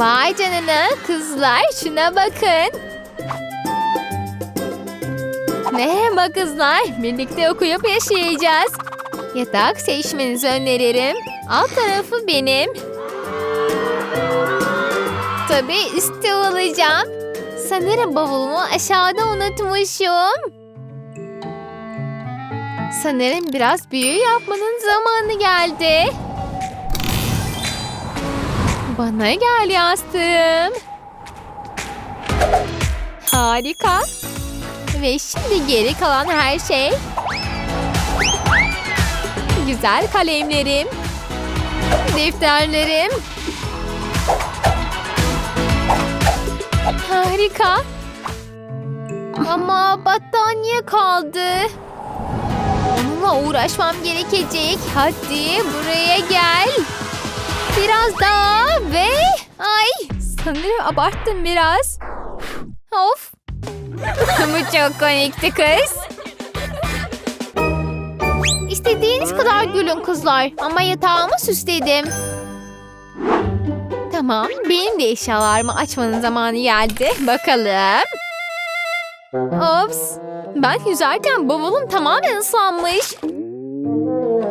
Vay canına kızlar şuna bakın. Merhaba kızlar. Birlikte okuyup yaşayacağız. Yatak seçmenizi öneririm. Alt tarafı benim. Tabii üstü olacağım. Sanırım bavulumu aşağıda unutmuşum. Sanırım biraz büyü yapmanın zamanı geldi. Bana gel yastığım. Harika. Ve şimdi geri kalan her şey. Güzel kalemlerim. Defterlerim. Harika. Ama battaniye kaldı. Onunla uğraşmam gerekecek. Hadi buraya gel. Biraz daha ve... Ay sanırım abarttım biraz. Of. Bu çok komikti kız. İstediğiniz kadar gülün kızlar ama yatağımı süsledim. Tamam, benim de eşyalarımı açmanın zamanı geldi. Bakalım. Ops. Ben yüzerken bavulum tamamen ıslanmış.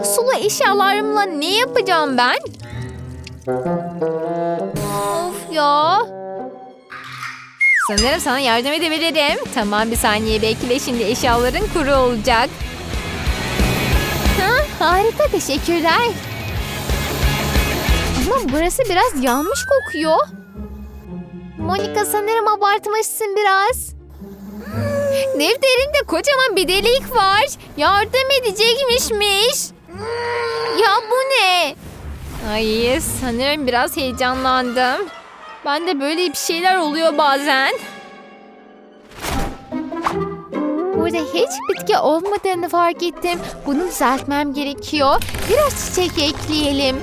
Sulu eşyalarımla ne yapacağım ben? Of ya. Sanırım sana yardım edebilirim. Tamam bir saniye bekle şimdi eşyaların kuru olacak. Ha, harika teşekkürler. Ama burası biraz yanmış kokuyor. Monika sanırım abartmışsın biraz. Defterinde kocaman bir delik var. Yardım edecekmişmiş. Ya bu ne? Ay sanırım biraz heyecanlandım. Ben de böyle bir şeyler oluyor bazen. Burada hiç bitki olmadığını fark ettim. Bunu düzeltmem gerekiyor. Biraz çiçek ekleyelim.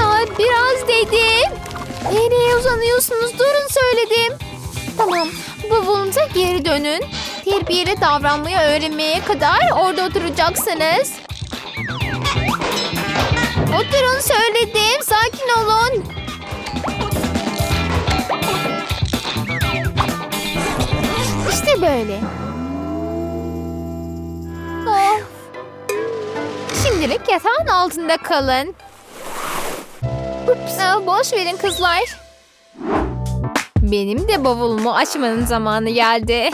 Aa, biraz dedim. Nereye uzanıyorsunuz? Durun söyledim. Tamam, bavulunuza geri dönün. Terbiyeli davranmayı öğrenmeye kadar orada oturacaksınız. Oturun söyledim. Sakin olun. İşte böyle. Of. Şimdilik yatağın altında kalın. Aa, boş verin kızlar. Benim de bavulumu açmanın zamanı geldi.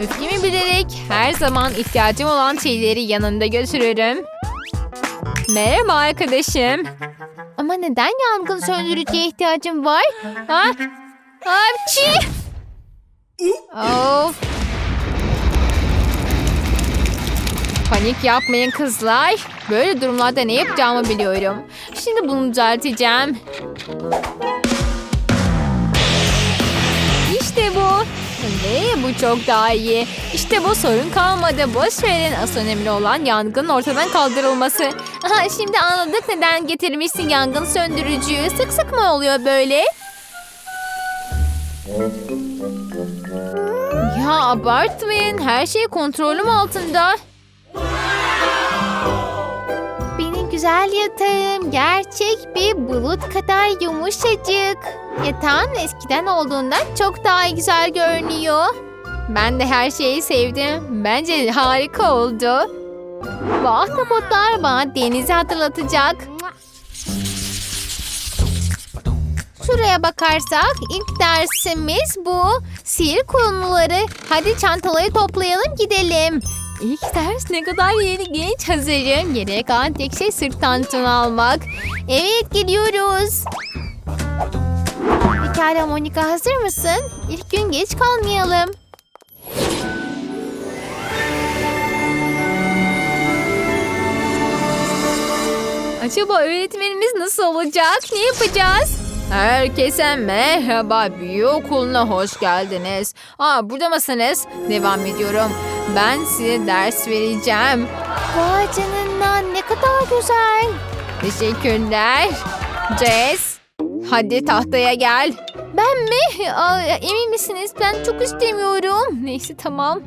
Öfkemi bilerek her zaman ihtiyacım olan şeyleri yanında götürürüm. Merhaba arkadaşım. Ama neden yangın söndürücüye ihtiyacım var? Ha? Hapçı! Of. Panik yapmayın kızlar. Böyle durumlarda ne yapacağımı biliyorum. Şimdi bunu düzelteceğim. İşte bu. Ve bu çok daha iyi. İşte bu sorun kalmadı. Boş verin. Asıl önemli olan yangının ortadan kaldırılması. Aha, şimdi anladık neden getirmişsin yangın söndürücüyü. Sık sık mı oluyor böyle? Ya abartmayın. Her şey kontrolüm altında. Güzel yatağım gerçek bir bulut kadar yumuşacık. Yatağın eskiden olduğundan çok daha güzel görünüyor. Ben de her şeyi sevdim. Bence harika oldu. Bu ahtapotlar bana denizi hatırlatacak. Şuraya bakarsak ilk dersimiz bu. Sihir konuları. Hadi çantaları toplayalım gidelim. İlk ders ne kadar yeni genç hazırım. Geriye kalan tek şey sırt tantuni almak. Evet gidiyoruz. Pekala Monika hazır mısın? İlk gün geç kalmayalım. Acaba öğretmenimiz nasıl olacak? Ne yapacağız? Herkese merhaba. Büyü okuluna hoş geldiniz. Aa, burada mısınız? Devam ediyorum. Ben size ders vereceğim. Vay canına ne kadar güzel. Teşekkürler. Jess, hadi tahtaya gel. Ben mi? Aa, emin misiniz? Ben çok istemiyorum. Neyse tamam.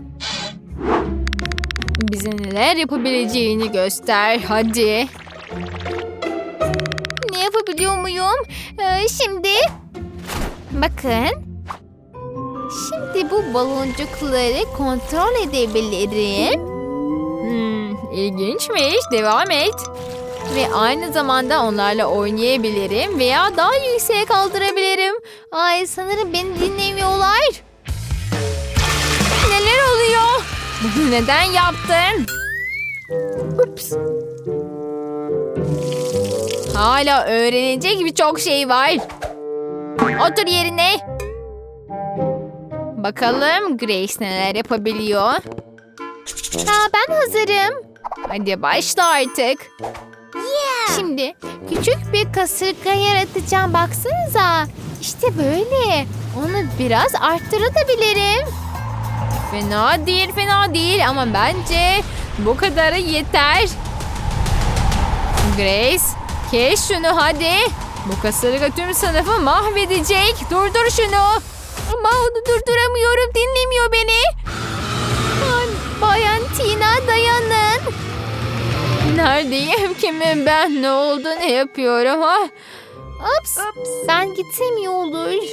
Bize neler yapabileceğini göster. Hadi. Ne yapabiliyor muyum? Ee, şimdi bakın. Şimdi bu baloncukları kontrol edebilirim. Hmm, ilginçmiş. Devam et. Ve aynı zamanda onlarla oynayabilirim veya daha yükseğe kaldırabilirim. Ay sanırım beni dinlemiyorlar. Neler oluyor? Bunu neden yaptın? Ups. Hala öğrenecek birçok şey var. Otur yerine. Bakalım Grace neler yapabiliyor. Aa, ben hazırım. Hadi başla artık. Şimdi küçük bir kasırga yaratacağım. Baksanıza. İşte böyle. Onu biraz arttırabilirim. Fena değil, fena değil ama bence bu kadarı yeter. Grace, kes şunu hadi. Bu kasırga tüm sınıfı mahvedecek. Durdur şunu. Ama onu durduramıyorum, dinlemiyor beni. Ay, Bayan Tina dayanın. Neredeyim? Kimim ben? Ne oldu? Ne yapıyorum? Ha? Ups. Ben gitsem iyi olur.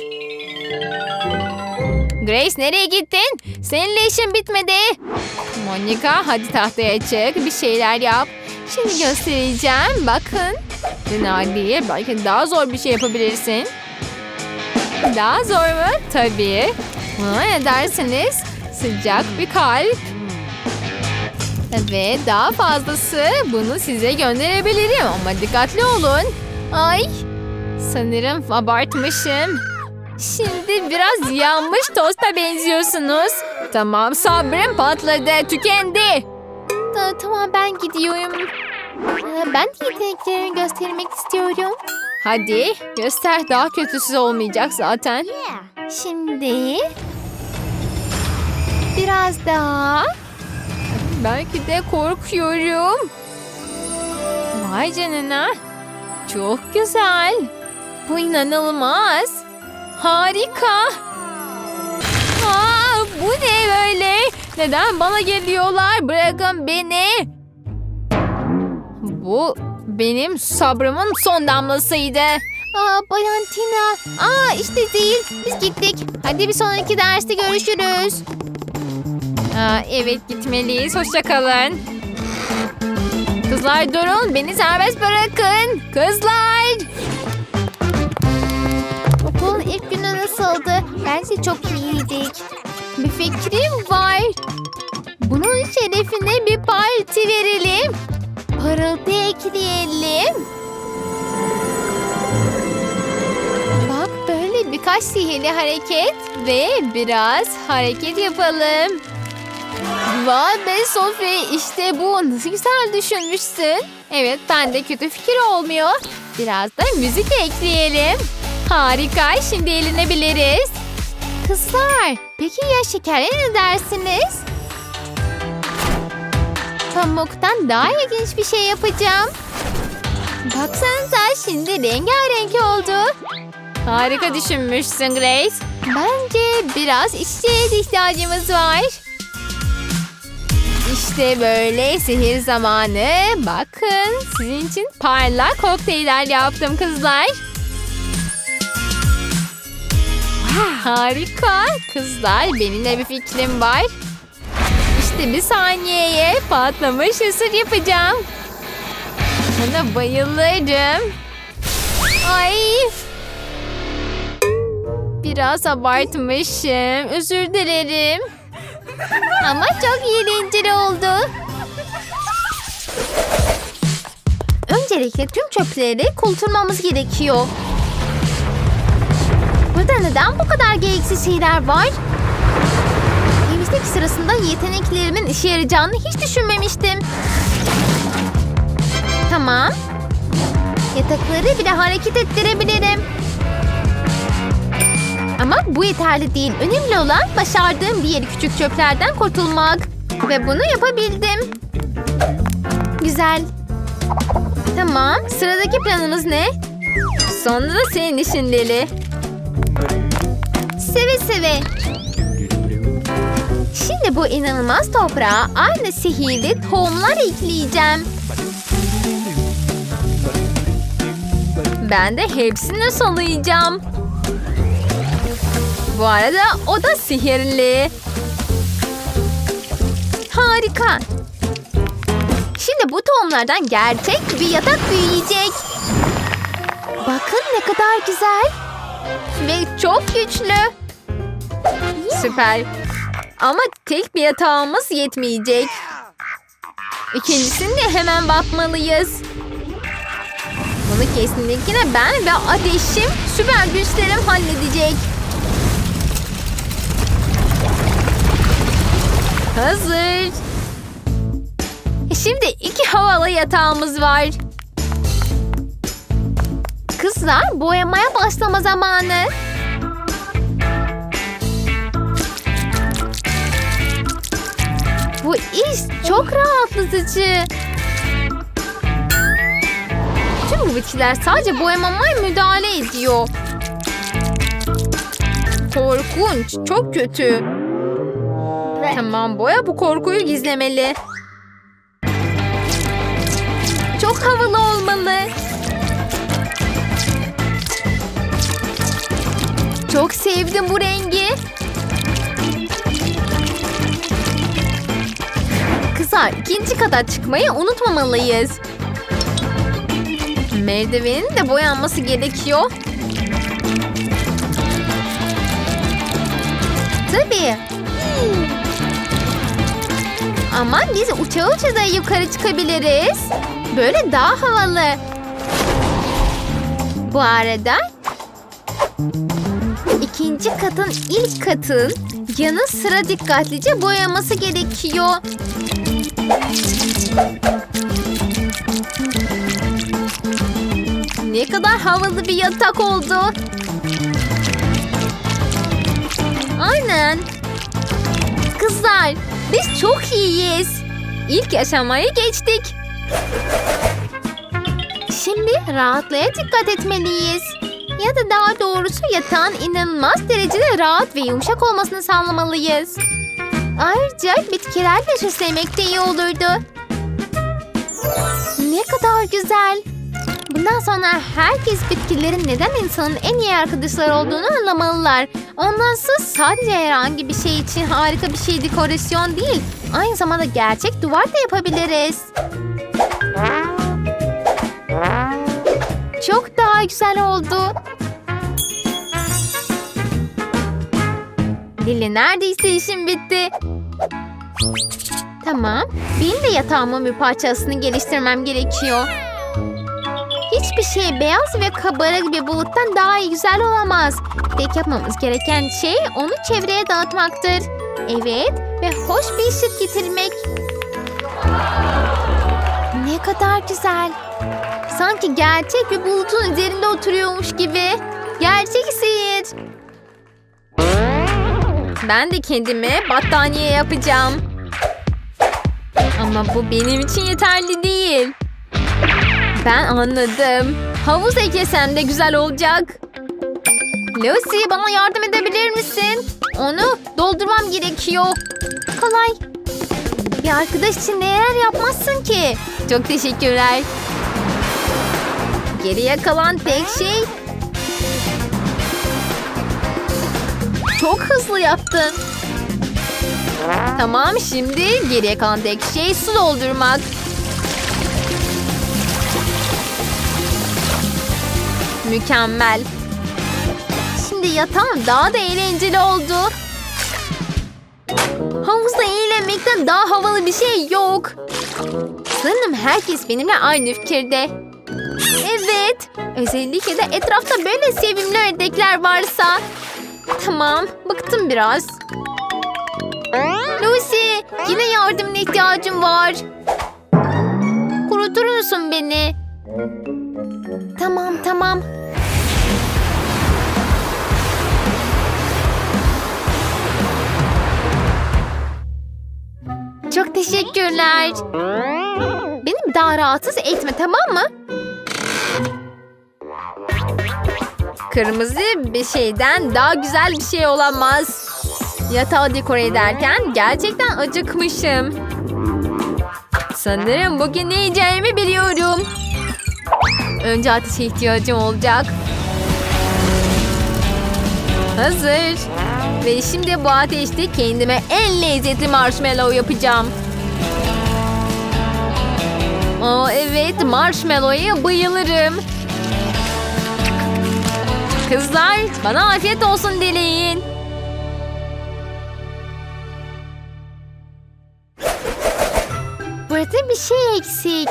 Grace nereye gittin? Seninle işin bitmedi. Monica hadi tahtaya çık. Bir şeyler yap. Şimdi göstereceğim. Bakın. Fena değil. Belki daha zor bir şey yapabilirsin. Daha zor mu? Tabii. Buna ne dersiniz? Sıcak bir kalp. Ve daha fazlası bunu size gönderebilirim ama dikkatli olun. Ay sanırım abartmışım. Şimdi biraz yanmış tosta benziyorsunuz. Tamam sabrım patladı tükendi. tamam ben gidiyorum. Ben de yeteneklerimi göstermek istiyorum. Hadi göster daha kötüsü olmayacak zaten. Şimdi biraz daha. Belki de korkuyorum. Vay canına. Çok güzel. Bu inanılmaz. Harika. Aa, bu ne böyle? Neden bana geliyorlar? Bırakın beni. Bu benim sabrımın son damlasıydı. Aa Bayan Tina. Aa işte değil. Biz gittik. Hadi bir sonraki derste görüşürüz. Aa, evet gitmeliyiz. Hoşça kalın. Kızlar durun. Beni serbest bırakın. Kızlar. Okulun ilk günü nasıldı? Bence çok iyiydik. Bir fikrim var. Bunun şerefine bir parti verelim. Parıltı ekleyelim. Bak böyle birkaç sihirli hareket ve biraz hareket yapalım. Vay be Sophie işte bu nasıl güzel düşünmüşsün. Evet ben de kötü fikir olmuyor. Biraz da müzik ekleyelim. Harika şimdi eğlenebiliriz. Kızlar peki ya şekerle ne dersiniz? Pamuktan daha ilginç bir şey yapacağım. Baksanıza şimdi rengarenk oldu. Harika düşünmüşsün Grace. Bence biraz işçiye ihtiyacımız var. İşte böyle sihir zamanı. Bakın sizin için parlak kokteyller yaptım kızlar. Harika. Kızlar benim de bir fikrim var. İşte bir saniyeye patlamış ısır yapacağım. Buna bayılırım. Ay. Biraz abartmışım. Özür dilerim. Ama çok eğlenceli oldu. Öncelikle tüm çöpleri kulturmamız gerekiyor. Burada neden bu kadar gereksiz şeyler var? Temizlik sırasında yeteneklerimin işe yarayacağını hiç düşünmemiştim. Tamam. Yatakları bile hareket ettirebilirim. Ama bu yeterli değil. Önemli olan başardığım diğer küçük çöplerden kurtulmak. Ve bunu yapabildim. Güzel. Tamam. Sıradaki planımız ne? Sonunda senin işin Leli. Seve seve. Şimdi bu inanılmaz toprağa aynı sihirli tohumlar ekleyeceğim. Ben de hepsini salayacağım. Bu arada o da sihirli. Harika. Şimdi bu tohumlardan gerçek bir yatak büyüyecek. Bakın ne kadar güzel. Ve çok güçlü. Süper. Ama tek bir yatağımız yetmeyecek. İkincisini de hemen bakmalıyız. Bunu kesinlikle ben ve ateşim süper güçlerim halledecek. Hazır. Şimdi iki havalı yatağımız var. Kızlar boyamaya başlama zamanı. İş çok rahatlatıcı. Tüm bu bitkiler sadece boyamama müdahale ediyor. Korkunç, çok kötü. Tamam, boya bu korkuyu gizlemeli. Çok havalı olmalı. Çok sevdim bu rengi. Kızlar ikinci kata çıkmayı unutmamalıyız. Merdivenin de boyanması gerekiyor. Tabii. Ama biz uça uça da yukarı çıkabiliriz. Böyle daha havalı. Bu arada ikinci katın ilk katın yanı sıra dikkatlice boyaması gerekiyor. Ne kadar havalı bir yatak oldu. Aynen. Kızlar, biz çok iyiyiz. İlk aşamayı geçtik. Şimdi rahatlığa dikkat etmeliyiz. Ya da daha doğrusu yatağın inanılmaz derecede rahat ve yumuşak olmasını sağlamalıyız. Ayrıca bitkilerle süslemek de iyi olurdu. Ne kadar güzel. Bundan sonra herkes bitkilerin neden insanın en iyi arkadaşları olduğunu anlamalılar. Ondansız sadece herhangi bir şey için harika bir şey dekorasyon değil. Aynı zamanda gerçek duvar da yapabiliriz. Çok daha güzel oldu. Lili neredeyse işim bitti. Tamam. Benim de yatağımın bir parçasını geliştirmem gerekiyor. Hiçbir şey beyaz ve kabarık bir buluttan daha güzel olamaz. Tek yapmamız gereken şey onu çevreye dağıtmaktır. Evet ve hoş bir ışık getirmek. Ne kadar güzel. Sanki gerçek bir bulutun üzerinde oturuyormuş gibi. Gerçek sihir. Ben de kendime battaniye yapacağım. Ama bu benim için yeterli değil. Ben anladım. Havuz eklesem de güzel olacak. Lucy bana yardım edebilir misin? Onu doldurmam gerekiyor. Kolay. Bir arkadaş için neler yapmazsın ki? Çok teşekkürler. Geriye kalan tek şey... Çok hızlı yaptın. Tamam şimdi geriye kalan tek şey su doldurmak. Mükemmel. Şimdi yatağım daha da eğlenceli oldu. Havuzda eğlenmekten daha havalı bir şey yok. Sanırım herkes benimle aynı fikirde. Evet. Özellikle de etrafta böyle sevimli ördekler varsa. Tamam. Bıktım biraz. Lucy. Yine yardımına ihtiyacım var. Kurutur musun beni? Tamam tamam. Çok teşekkürler. Beni daha rahatsız etme tamam mı? Kırmızı bir şeyden daha güzel bir şey olamaz. Yatağı dekore ederken gerçekten acıkmışım. Sanırım bugün ne yiyeceğimi biliyorum. önce ateşe ihtiyacım olacak. Hazır. Ve şimdi bu ateşte kendime en lezzetli marshmallow yapacağım. Aa, evet marshmallow'a bayılırım. Kızlar bana afiyet olsun dileyin. Burada bir şey eksik.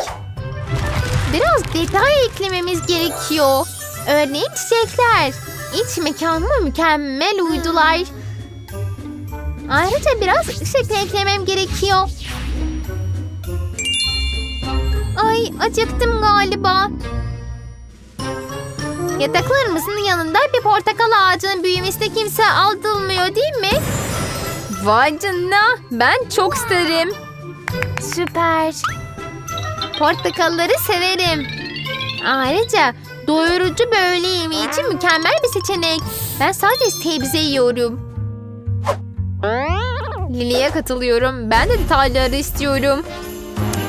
Biraz detay eklememiz gerekiyor. Örneğin çiçekler. İç mekanıma mükemmel uydular. Ayrıca biraz ışık eklemem gerekiyor. Ay acıktım galiba. Yataklarımızın yanında bir portakal ağacının büyümesine kimse aldırmıyor değil mi? Vay canına ben çok isterim. Süper. Portakalları severim. Ayrıca doyurucu bir öğle yemeği için mükemmel bir seçenek. Ben sadece sebze yiyorum. Lili'ye katılıyorum. Ben de detayları istiyorum.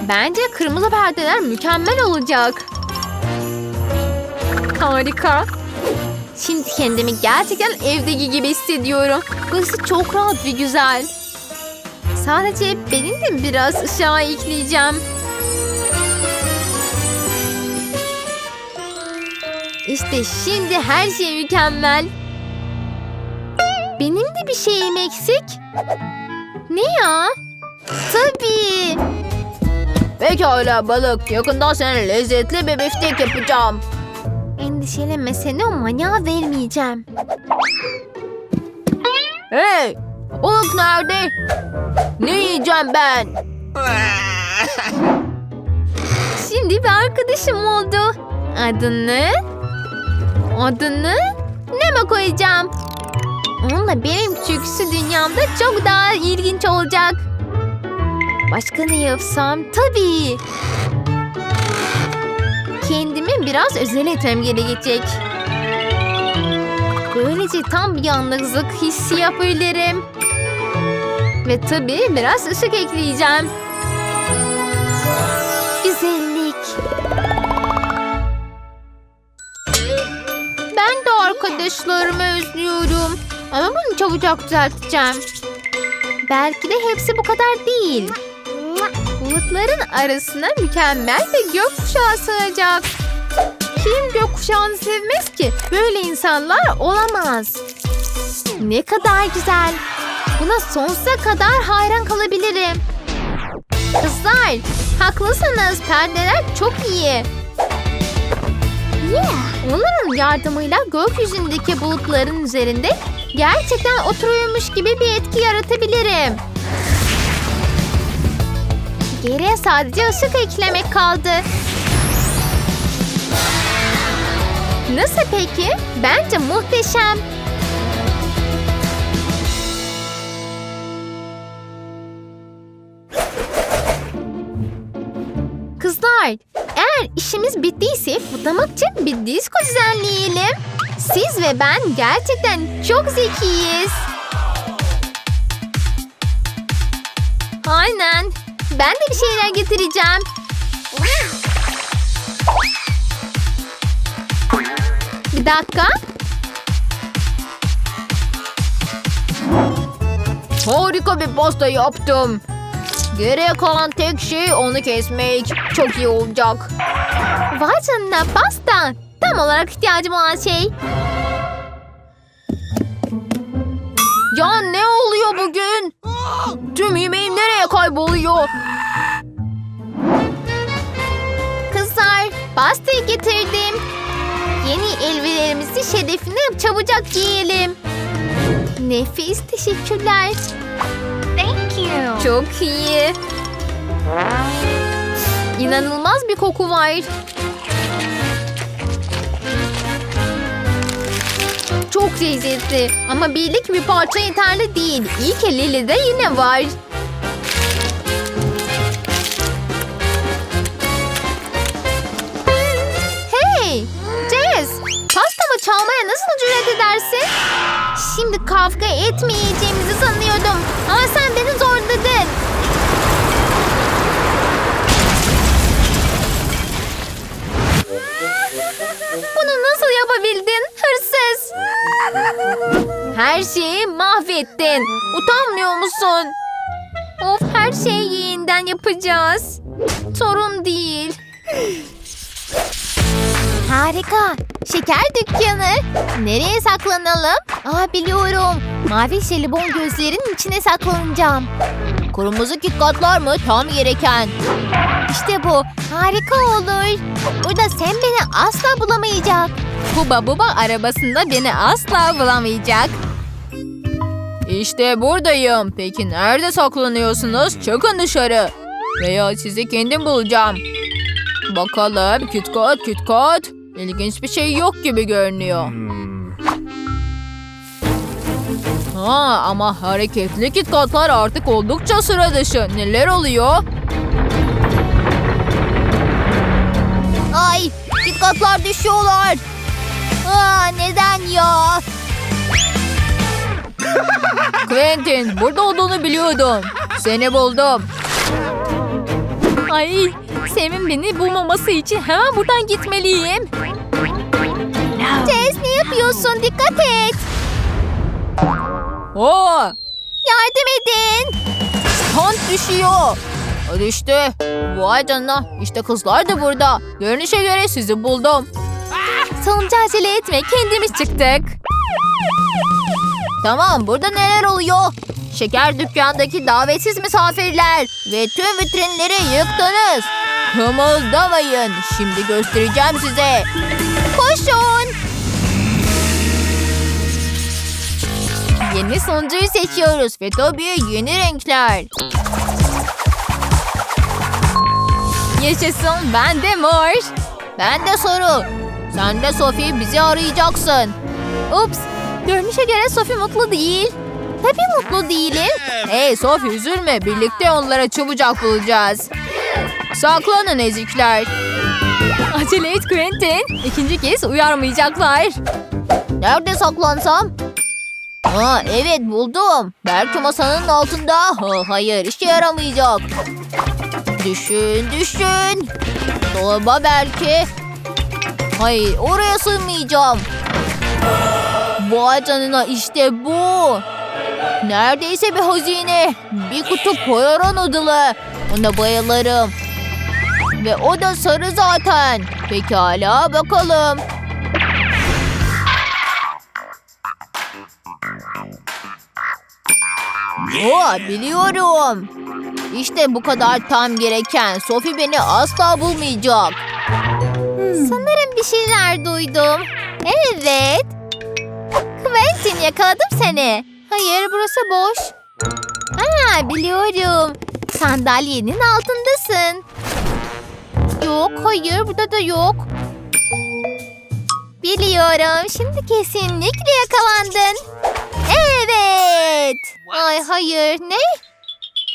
Bence kırmızı perdeler mükemmel olacak. Harika. Şimdi kendimi gerçekten evdeki gibi hissediyorum. Burası çok rahat ve güzel. Sadece benim de biraz ışığa ekleyeceğim. İşte şimdi her şey mükemmel. Benim de bir şeyim eksik. Ne ya? Tabii. Pekala balık. Yakında sana lezzetli bir biftek yapacağım. Endişelenme seni o manyağa vermeyeceğim. Hey! Balık nerede? Ne yiyeceğim ben? Şimdi bir arkadaşım oldu. Adını? Adını ne mi koyacağım? Onunla benim çöküsü dünyamda çok daha ilginç olacak. Başka ne yapsam? Tabii. Kendimi biraz özel etmem gerekecek. Böylece tam bir yalnızlık hissi yapabilirim. Ve tabii biraz ışık ekleyeceğim. Güzellik. Ben de arkadaşlarımı özlüyorum. Ama bunu çabucak düzelteceğim. Belki de hepsi bu kadar değil. Bulutların arasına mükemmel bir gökkuşağı sığacak. Kim gökkuşağını sevmez ki? Böyle insanlar olamaz. Ne kadar güzel. Buna sonsuza kadar hayran kalabilirim. Kızlar, haklısınız. Perdeler çok iyi. Onların yardımıyla gökyüzündeki bulutların üzerinde gerçekten oturuyormuş gibi bir etki yaratabilirim. Geriye sadece ışık eklemek kaldı. Nasıl peki? Bence muhteşem. Kızlar, eğer işimiz bittiyse kutlamak için bir disco düzenleyelim. Siz ve ben gerçekten çok zekiyiz. Aynen. Ben de bir şeyler getireceğim. Bir dakika. Harika bir pasta yaptım. Geriye kalan tek şey onu kesmek. Çok iyi olacak. Vay canına pasta. Tam olarak ihtiyacım olan şey. Ya ne oluyor bugün? Tüm yemeğim nereye kayboluyor? Kızlar, pastayı getirdim. Yeni elbiselerimizi şerefine çabucak giyelim. Nefis, teşekkürler. Thank you. Çok iyi. İnanılmaz bir koku var. Çok lezzetli ama birlik bir parça yeterli değil. İyi ki Lily'de yine var. Hey, Jess, pastamı çalmaya nasıl cüret edersin? Şimdi kavga etmeyeceğimizi sanıyordum. Ama sen beni zorladın. Bunu nasıl yapabildin? Her şeyi mahvettin. Utanmıyor musun? Of her şeyi yeniden yapacağız. Sorun değil. Harika. Şeker dükkanı. Nereye saklanalım? Aa biliyorum. Mavi jelibon gözlerin içine saklanacağım. Kırmızı kitkatlar mı? Tam gereken. İşte bu. Harika olur. Burada sen beni asla bulamayacak. Huba Buba arabasında beni asla bulamayacak. İşte buradayım. Peki nerede saklanıyorsunuz? Çıkın dışarı. Veya sizi kendim bulacağım. Bakalım kütkat kütkat. İlginç bir şey yok gibi görünüyor. Ha, ama hareketli kitkatlar artık oldukça sıra dışı. Neler oluyor? Ay dikkatler düşüyorlar. Aa, neden ya? Quentin burada olduğunu biliyordum. Seni buldum. Ay Sem'in beni bulmaması için hemen buradan gitmeliyim. Tez ne yapıyorsun? Dikkat et. Oo, Yardım edin. Stunt düşüyor. O düştü. Vay canına. İşte kızlar da burada. Görünüşe göre sizi buldum. Sonucu acele etme. Kendimiz çıktık. Tamam burada neler oluyor? Şeker dükkandaki davetsiz misafirler ve tüm vitrinleri yıktınız. Kımıldamayın. Şimdi göstereceğim size. Koşun. Yeni sonuncuyu seçiyoruz ve tabii yeni renkler. Yaşasın ben de mor. Ben de soru. Sen de Sophie bizi arayacaksın. Ups. Görünüşe göre Sophie mutlu değil. Tabii mutlu değilim. Hey Sophie üzülme birlikte onlara çabucak bulacağız. Saklanın ezikler. Acele et Quentin. İkinci kez uyarmayacaklar. Nerede saklansam? Aa, evet buldum. Belki masanın altında. Ha, hayır işe yaramayacak. Düşün düşün. Dolaba belki. Hayır oraya sığmayacağım. Vay canına işte bu. Neredeyse bir hazine. Bir kutu Poyara noodle'ı. Ona bayılırım. Ve o da sarı zaten. Pekala bakalım. Oo, biliyorum. İşte bu kadar tam gereken. Sophie beni asla bulmayacak. Sanırım bir şeyler duydum. Evet. Quentin yakaladım seni. Hayır burası boş. Aa biliyorum. Sandalyenin altındasın. Yok hayır burada da yok. Biliyorum şimdi kesinlikle yakalandın. Evet. Ay hayır ne?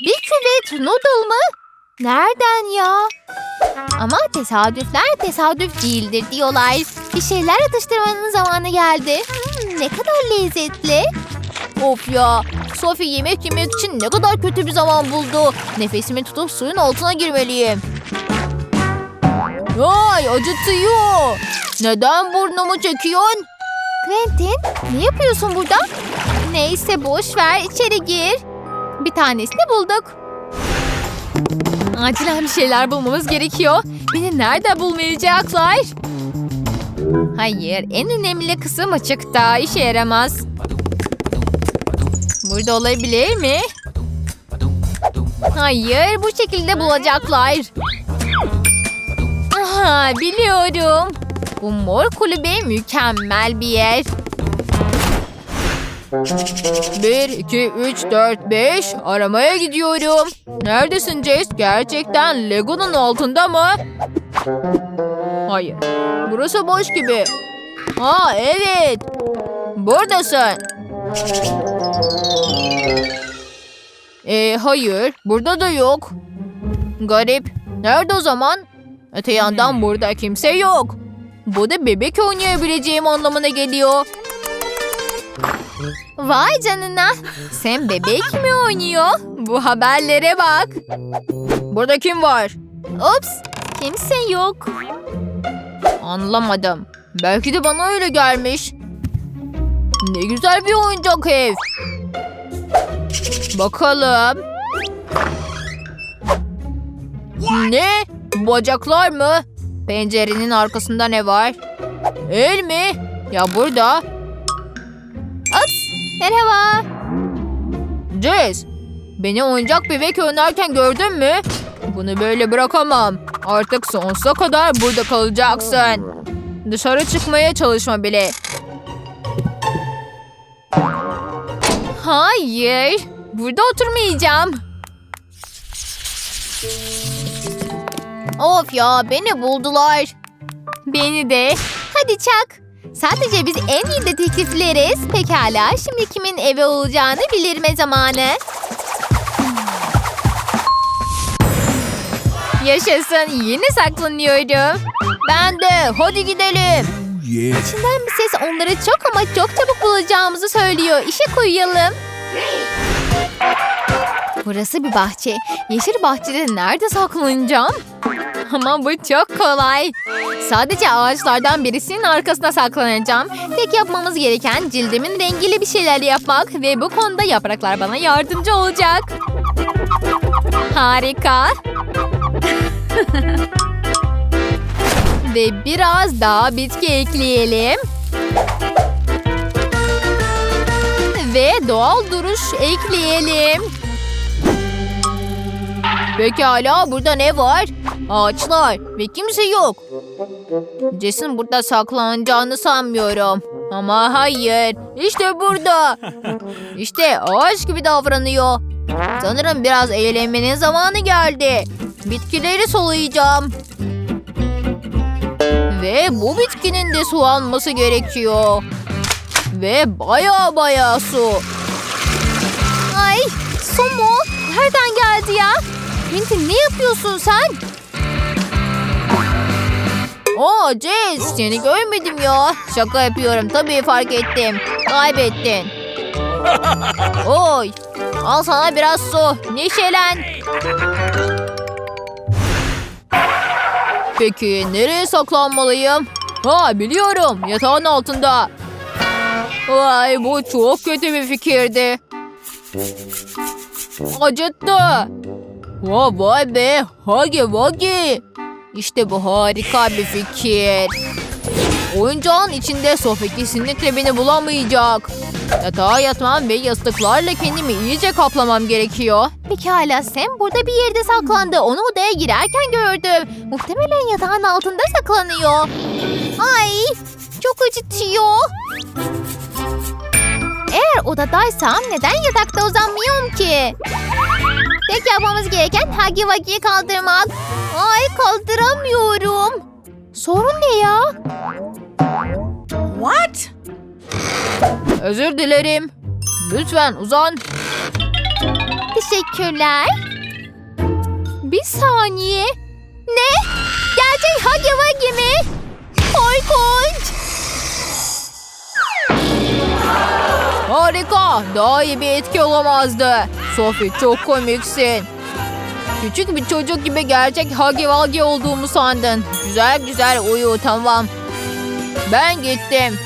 Bir küvet noodle mı? Nereden ya? Ama tesadüfler tesadüf değildir diyorlar. Bir şeyler atıştırmanın zamanı geldi. Hmm, ne kadar lezzetli. Of ya. Sophie yemek yemek için ne kadar kötü bir zaman buldu. Nefesimi tutup suyun altına girmeliyim. Ay acıtıyor. Neden burnumu çekiyorsun? Quentin ne yapıyorsun burada? Neyse boş ver içeri gir. Bir tanesini bulduk. Acilen bir şeyler bulmamız gerekiyor. Beni nerede bulmayacaklar? Hayır, en önemli kısım açıkta. işe yaramaz. Burada olabilir mi? Hayır, bu şekilde bulacaklar. Aha, biliyorum. Bu mor kulübe mükemmel bir yer. 1, 2, 3, 4, 5. Aramaya gidiyorum. Neredesin Jace? Gerçekten Lego'nun altında mı? Hayır. Burası boş gibi. Ha evet. Buradasın. Ee, hayır. Burada da yok. Garip. Nerede o zaman? Öte yandan burada kimse yok. Bu da bebek oynayabileceğim anlamına geliyor. Vay canına. Sen bebek mi oynuyor? Bu haberlere bak. Burada kim var? Ups. Kimse yok. Anlamadım. Belki de bana öyle gelmiş. Ne güzel bir oyuncak ev. Bakalım. Ne? Bacaklar mı? Pencerenin arkasında ne var? El mi? Ya burada. Merhaba. Jess, beni oyuncak bebek oynarken gördün mü? Bunu böyle bırakamam. Artık sonsuza kadar burada kalacaksın. Dışarı çıkmaya çalışma bile. Hayır, burada oturmayacağım. Of ya, beni buldular. Beni de. Hadi çak. Sadece biz en iyi dedektifleriz. Pekala şimdi kimin evi olacağını bilirme zamanı. Yaşasın, yine saklanıyorum. Ben de, hadi gidelim. Yeah. İçinden bir ses onları çok ama çok çabuk bulacağımızı söylüyor. İşe koyalım. Burası bir bahçe. Yeşil bahçede nerede saklanacağım? Ama bu çok kolay. Sadece ağaçlardan birisinin arkasına saklanacağım. Tek yapmamız gereken cildimin rengiyle bir şeyler yapmak ve bu konuda yapraklar bana yardımcı olacak. Harika. ve biraz daha bitki ekleyelim. Ve doğal duruş ekleyelim. Pekala burada ne var? Ağaçlar ve kimse yok. Jess'in burada saklanacağını sanmıyorum. Ama hayır. İşte burada. İşte ağaç gibi davranıyor. Sanırım biraz eğlenmenin zamanı geldi. Bitkileri sulayacağım. Ve bu bitkinin de su alması gerekiyor. Ve baya baya su. Ay su mu? Nereden geldi ya? Minty ne yapıyorsun sen? Oo Jess seni görmedim ya. Şaka yapıyorum tabii fark ettim. Kaybettin. Oy al sana biraz su. Neşelen. Peki nereye saklanmalıyım? Ha biliyorum yatağın altında. Vay bu çok kötü bir fikirdi. Acıttı. Vay vay be. Hagi vagi. İşte bu harika bir fikir. Oyuncağın içinde Sophie kesinlikle beni bulamayacak. Yatağa yatmam ve yastıklarla kendimi iyice kaplamam gerekiyor. Pekala Sam burada bir yerde saklandı. Onu odaya girerken gördüm. Muhtemelen yatağın altında saklanıyor. Ay çok acıtıyor. Eğer odadaysam neden yatakta uzanmıyorum ki? Tek yapmamız gereken Huggy Wuggy'yi kaldırmak. Ay kaldıramıyorum. Sorun ne ya? Özür dilerim. Lütfen uzan. Teşekkürler. Bir saniye. Ne? Gerçek Huggy Wuggy mi? Korkunç. Harika. Daha iyi bir etki olamazdı. Sophie çok komiksin. Küçük bir çocuk gibi gerçek Huggy Wuggy olduğumu sandın. Güzel güzel uyu tamam. Ben gittim.